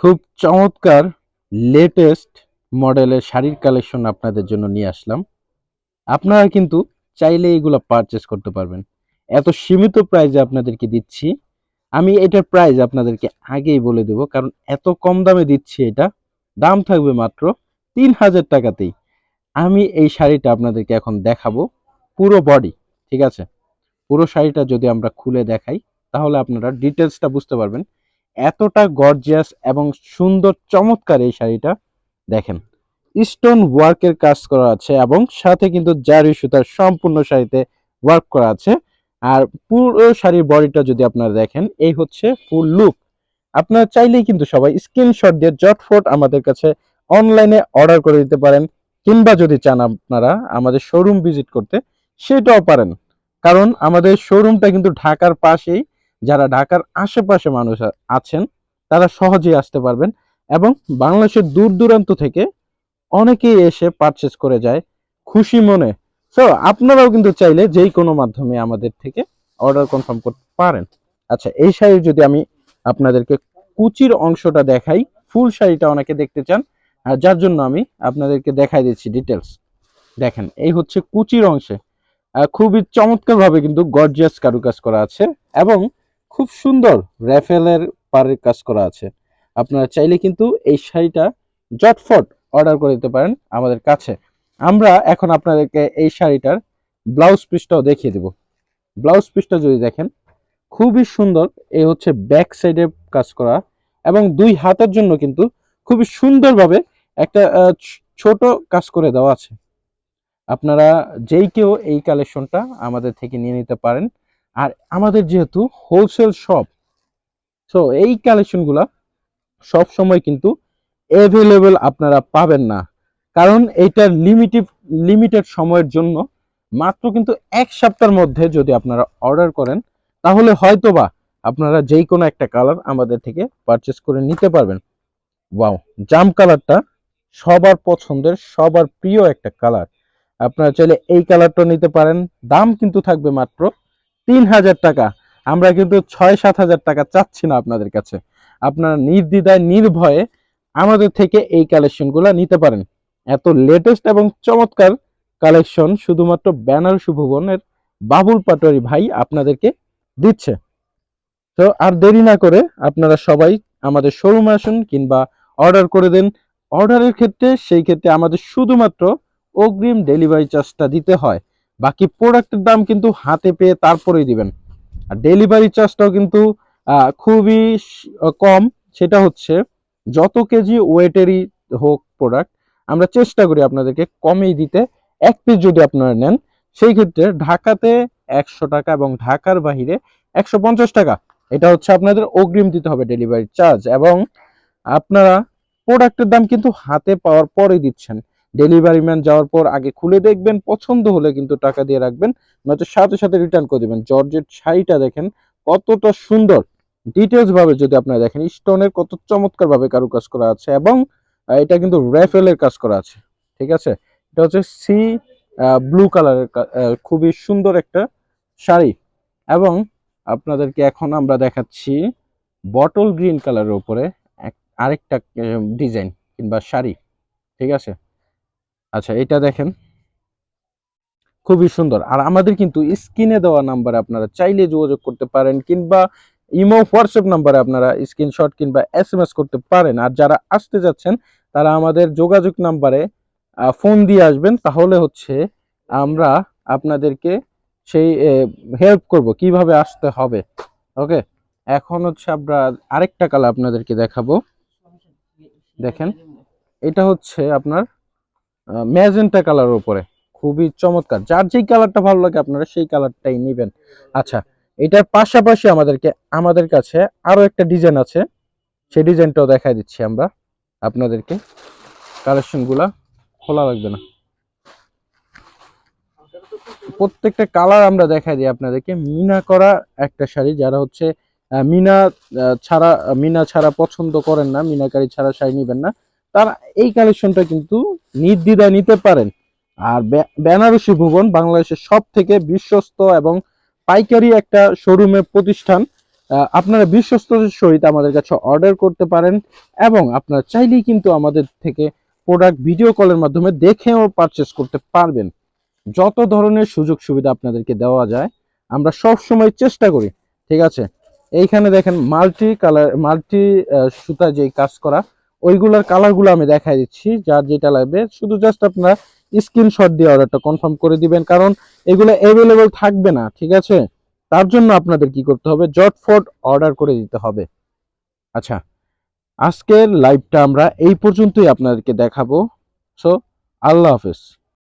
খুব চমৎকার লেটেস্ট মডেলের শাড়ির কালেকশন আপনাদের জন্য নিয়ে আসলাম। আপনারা কিন্তু চাইলে এগুলো পারচেস করতে পারবেন। এত সীমিত প্রাইজে আপনাদেরকে দিচ্ছি। আমি এটার প্রাইস আপনাদেরকে আগেই বলে দেব, কারণ এত কম দামে দিচ্ছি এটা। দাম থাকবে মাত্র তিন হাজার টাকাতেই। আমি এই শাড়িটা আপনাদেরকে এখন দেখাবো পুরো বডি ঠিক আছে? পুরো শাড়িটা যদি আমরা খুলে দেখাই, তাহলে আপনারা ডিটেলসটা বুঝতে পারবেন। এতটা গর্জিয়াস এবং সুন্দর, চমৎকার এই শাড়িটা। দেখেন স্টোন ওয়ার্কের কাজ করা আছে এবং সাথে কিন্তু জারি সুতার সম্পূর্ণ শাড়িতে ওয়ার্ক করা আছে। আর পুরো শাড়ির বডিটা যদি আপনারা দেখেন, এই হচ্ছে ফুল লুক আপনারা চাইলেই কিন্তু সবাই স্ক্রিনশট দিয়ে জটফট আমাদের কাছে অনলাইনে অর্ডার করে দিতে পারেন, কিংবা যদি চান আপনারা আমাদের শোরুম ভিজিট করতে, সেটাও পারেন। কারণ আমাদের শোরুমটা কিন্তু ঢাকার পাশেই যারা ঢাকার আশেপাশে মানুষ আছেন, তারা সহজেই আসতে পারবেন এবং বাংলাদেশের দূর দূরান্ত থেকে অনেকেই এসে পারচেস করে যায় খুশি মনে। সো আপনারাও কিন্তু চাইলে যেই কোনো মাধ্যমে আমাদের থেকে অর্ডার কনফার্ম করতে পারেন। আচ্ছা এই শাড়ির যদি আমি আপনাদেরকে কুচির অংশটা দেখাই, ফুল শাড়িটা অনেকে দেখতে চান, আর যার জন্য আমি আপনাদেরকে দেখাই দিচ্ছি ডিটেলস দেখেন, এই হচ্ছে কুচির অংশে। খুবই চমৎকারভাবে কিন্তু গর্জিয়াস কারুকাজ করা আছে এবং খুব সুন্দর র্যাফেলের পাড়ের কাজ করা আছে। আপনারা চাইলে কিন্তু এই শাড়িটা জটফট অর্ডার করে দিতে পারেন আমাদের কাছে। আমরা এখন আপনাদেরকে এই শাড়িটার ব্লাউজ পিসটাও দেখিয়ে দেব। ব্লাউজ পিসটা যদি দেখেন, খুবই সুন্দর। এই হচ্ছে ব্যাক সাইডে কাজ করা এবং দুই হাতের জন্য কিন্তু খুবই সুন্দরভাবে একটা ছোট কাজ করে দেওয়া আছে। আপনারা যেই কেউ এই কালেকশনটা আমাদের থেকে নিয়ে নিতে পারেন। আর আমাদের যেহেতু হোলসেল শপ সো এই কালেকশনগুলা সব সময় কিন্তু অ্যাভেলেবেল আপনারা পাবেন না। কারণ এইটা লিমিটেড লিমিটেড সময়ের জন্য মাত্র কিন্তু এক সপ্তাহের মধ্যে যদি আপনারা অর্ডার করেন, তাহলে হয়তোবা আপনারা যেই কোনো একটা কালার আমাদের থেকে পারচেস করে নিতে পারবেন। ওয়াও জাম কালারটা সবার পছন্দের, সবার প্রিয় একটা কালার আপনারা চাইলে এই কালারটা নিতে পারেন, দাম কিন্তু থাকবে মাত্র তিন হাজার টাকা। আমরা কিন্তু ছয়, সাত হাজার টাকা চাচ্ছি না আপনাদের কাছে। আপনারা নির্দ্বিধায়, নির্ভয়ে আমাদের থেকে এই কালেকশনগুলো নিতে পারেন। এত লেটেস্ট এবং চমৎকার কালেকশন শুধুমাত্র ব্যানার ভুবনের বাবুল পাটোয়ারি ভাই আপনাদেরকে দিচ্ছে। তো আর দেরি না করে আপনারা সবাই আমাদের শোরুমে আসুন কিংবা অর্ডার করে দেন। অর্ডারের ক্ষেত্রে, সেই ক্ষেত্রে আমাদের শুধুমাত্র অগ্রিম ডেলিভারি চার্জটা দিতে হয়। বাকি প্রোডাক্টের দাম কিন্তু হাতে পেয়ে তারপরেই দিবেন। আর ডেলিভারি চার্জটাও কিন্তু খুবই কম। সেটা হচ্ছে, যত কেজি ওয়েটেরই হোক প্রোডাক্ট আমরা চেষ্টা করি আপনাদেরকে কমেই দিতে। এক পিস যদি আপনারা নেন, সেই ক্ষেত্রে ঢাকাতে একশো টাকা এবং ঢাকার বাহিরে একশো পঞ্চাশ টাকা। এটা হচ্ছে আপনাদের অগ্রিম দিতে হবে ডেলিভারি চার্জ এবং আপনারা প্রোডাক্টের দাম কিন্তু হাতে পাওয়ার পরে দিচ্ছেন। ডেলিভারি ম্যান যাওয়ার পর আগে খুলে দেখবেন, পছন্দ হলে কিন্তু টাকা দিয়ে রাখবেন, নয়তো সাথে সাথে রিটার্ন করে দিবেন। জর্জেট শাড়িটা দেখেন কতটা সুন্দর। ডিটেলস ভাবে যদি আপনারা দেখেন, স্টোনের কত চমৎকার ভাবে কারুকাজ করা আছে এবং এটা কিন্তু র্যাফেলের কাজ করা আছে। ঠিক আছে? এটা হচ্ছে সি ব্লু কালারের খুবই সুন্দর একটা শাড়ি। এবং আপনাদেরকে এখন আমরা দেখাচ্ছি বটল গ্রিন কালারের উপরে আরেকটা ডিজাইন কিংবা শাড়ি। ঠিক আছে? আচ্ছা এটা দেখেন। খুবই সুন্দর। আর আমাদের কিন্তু স্ক্রিনে দেওয়া নাম্বারে আপনারা চাইলে যোগাযোগ করতে পারেন কিংবা ইমো, হোয়াটসঅ্যাপ নাম্বারে আপনারা স্ক্রিনশট কিংবা এস এম এস করতে পারেন। আর যারা আসতে যাচ্ছেন, তারা আমাদের যোগাযোগ নাম্বারে ফোন দিয়ে আসবেন। তাহলে হচ্ছে আমরা আপনাদেরকে সেই হেল্প করব কীভাবে আসতে হবে। ওকে? এখন হচ্ছে আমরা আরেকটা কালার আপনাদেরকে দেখাবো। দেখেন, এটা হচ্ছে আপনার ম্যাজেন্টা কালারের উপরে। খুবই চমৎকার। যার যেই কালারটা ভালো লাগে আপনারা সেই কালারটাই নেবেন। আচ্ছা এটার পাশাপাশি আমাদেরকে, আমাদের কাছে আরও একটা ডিজাইন আছে। সেই ডিজাইনটাও দেখাই দিচ্ছি আমরা আপনাদেরকে। কালেকশনগুলা খোলা লাগবে না। প্রত্যেকটা কালার আমরা দেখাই দিই আপনাদেরকে। মিনা করা একটা শাড়ি, যারা হচ্ছে মিনা ছাড়া মিনা ছাড়া পছন্দ করেন না মিনাকারি ছাড়া শাড়ি নেবেন না। তারা এই কালেকশনটা কিন্তু নির্দ্বিধায় নিতে পারেন। আর বেনারসি ভুবন বাংলাদেশের সব থেকে বিশ্বস্ত এবং পাইকারি একটা শোরুমের প্রতিষ্ঠান। আপনারা বিশ্বস্ততার সহিত আমাদের কাছে অর্ডার করতে পারেন এবং আপনারা চাইলেই কিন্তু আমাদের থেকে প্রোডাক্ট ভিডিও কলের মাধ্যমে দেখেও পারচেস করতে পারবেন। যত ধরনের সুযোগ সুবিধা আপনাদেরকে দেওয়া যায়, আমরা সব সময় চেষ্টা করি, ঠিক আছে? এইখানে দেখেন মাল্টি কালার মাল্টি সুতা যে কাজ করা ওইগুলোর কালারগুলো আমি দেখাই দিচ্ছি, যার যেটা লাগবে। শুধু জাস্ট আপনারা স্ক্রিনশট দিয়ে অর্ডারটা কনফার্ম করে দিবেন, কারণ এগুলো অ্যাভেলেবেল থাকবে না, ঠিক আছে? তার জন্য আপনাদের কি করতে হবে? জটফট অর্ডার করে দিতে হবে। আচ্ছা আজকের লাইভটা আমরা এই পর্যন্তই আপনাদেরকে দেখাবো। সো আল্লাহ হাফেজ।